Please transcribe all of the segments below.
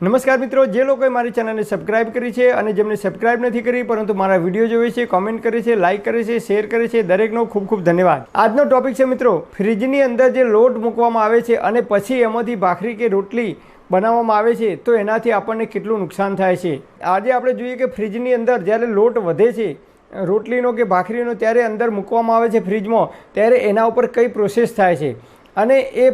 નમસ્કાર મિત્રો, જે લોકોએ મારી ચેનલને સબસ્ક્રાઇબ કરી છે અને જેમને સબસ્ક્રાઇબ નથી કરી, પરંતુ મારા વીડિયો જોવે છે કોમેન્ટ કરે છે લાઇક કરે છે શેર કરે છે, દરેકનો ખૂબ ખૂબ ધન્યવાદ. આજનો ટોપિક છે મિત્રો ફ્રીજની અંદર જે લોટ મૂકવામાં આવે છે અને પછી એમાંથી ભાખરી કે રોટલી બનાવવામાં આવે છે, તો એનાથી આપણને કેટલું નુકસાન થાય છે? આજે આપણે જોઈએ કે ફ્રીજની અંદર જ્યારે લોટ વધે છે, રોટલીનો કે ભાખરીનો ત્યારે અંદર મૂકવામાં આવે છે ફ્રીજમાં ત્યારે એના ઉપર કઈ પ્રોસેસ થાય છે? અને એ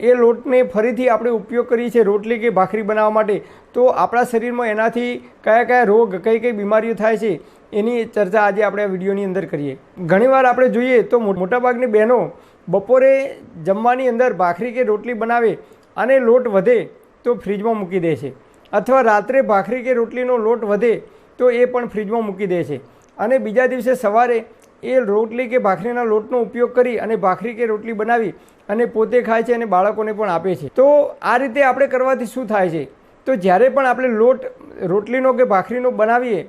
એ લોટને ફરીથી આપણે ઉપયોગ કરીએ છીએ રોટલી કે ભાખરી બનાવવા માટે. તો આપણા શરીરમાં એનાથી કયા કયા રોગ, કઈ કઈ બીમારીઓ થાય છે, એની ચર્ચા આજે આપણે આ વિડીયોની અંદર કરીએ. ઘણીવાર આપણે જોઈએ તો મોટાભાગની બહેનો બપોરે જમવાની અંદર ભાખરી કે રોટલી બનાવે અને લોટ વધે તો ફ્રીજમાં મૂકી દે છે. અથવા રાત્રે ભાખરી કે રોટલીનો લોટ વધે તો એ પણ ફ્રીજમાં મૂકી દે છે. અને બીજા દિવસે સવારે એ રોટલી કે ભાખરીના લોટનો ઉપયોગ કરી અને ભાખરી કે રોટલી બનાવી અને પોતે ખાય છે અને બાળકોને પણ આપે છે. તો આ રીતે આપણે કરવાથી શું થાય છે? તો જ્યારે પણ આપણે લોટ રોટલીનો કે ભાખરીનો બનાવીએ,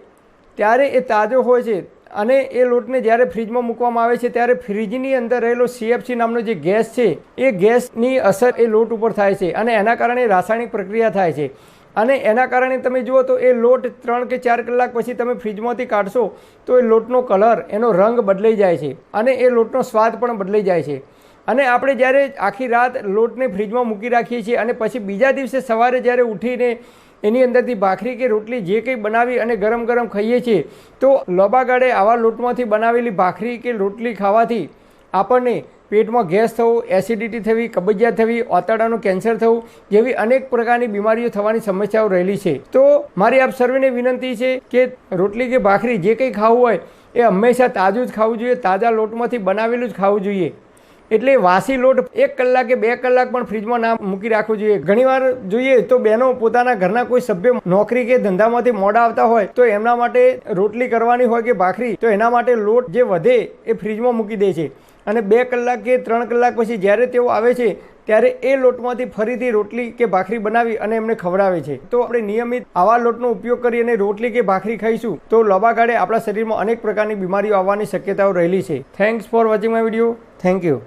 ત્યારે એ તાજો હોય છે અને એ લોટને જ્યારે ફ્રીજમાં મૂકવામાં આવે છે, ત્યારે ફ્રીજની અંદર રહેલો સીએફસી નામનો જે ગેસ છે, એ ગેસની અસર એ લોટ ઉપર થાય છે અને એના કારણે રાસાયણિક પ્રક્રિયા થાય છે. અને એના કારણે તમે જુઓ તો એ લોટ ત્રણ કે ચાર કલાક પછી તમે ફ્રીજમાંથી કાઢશો તો એ લોટનો કલર, એનો રંગ બદલાઈ જાય છે અને એ લોટનો સ્વાદ પણ બદલાઈ જાય છે. અને આપણે જ્યારે આખી રાત લોટને ફ્રીજમાં મૂકી રાખીએ છીએ અને પછી બીજા દિવસે સવારે જ્યારે ઉઠીને એની અંદરથી ભાખરી કે રોટલી જે કંઈ બનાવી અને ગરમ ગરમ ખાઈએ છીએ, તો લાંબા ગાળે આવા લોટમાંથી બનાવેલી ભાખરી કે રોટલી ખાવાથી આપણને પેટમાં ગેસ થવો એસિડિટી થવી, કબજિયાત થવી ઓતાડાનું કેન્સર થવું જેવી અનેક પ્રકારની બીમારીઓ થવાની સમસ્યાઓ રહેલી છે. તો મારી આપ સર્વેને વિનંતી છે કે રોટલી કે ભાખરી જે કંઈ ખાવું હોય એ હંમેશા તાજું જ ખાવું જોઈએ, તાજા લોટમાંથી બનાવેલું જ ખાવું જોઈએ. એટલે વાસી લોટ એક કલાકે બે કલાક પણ ફ્રીજમાં ના મૂકી રાખવું જોઈએ. ઘણીવાર જોઈએ તો બહેનો પોતાના ઘરના કોઈ સભ્ય નોકરી કે ધંધામાંથી મોડા આવતા હોય તો એમના માટે રોટલી કરવાની હોય કે ભાખરી, તો એના માટે લોટ જે વધે એ ફ્રીજમાં મૂકી દે છે. અને બે કલાક કે ત્રણ કલાક પછી જ્યારે તેઓ આવે છે, ત્યારે એ લોટમાંથી ફરીથી રોટલી કે ભાખરી બનાવી અને એમને ખવડાવે છે. તો આપણે નિયમિત આવા લોટનો ઉપયોગ કરી અને રોટલી કે ભાખરી ખાઈશું, તો લાંબા ગાળે આપણા શરીરમાં અનેક પ્રકારની બીમારીઓ આવવાની શક્યતાઓ રહેલી છે. Thanks for watching my video thank you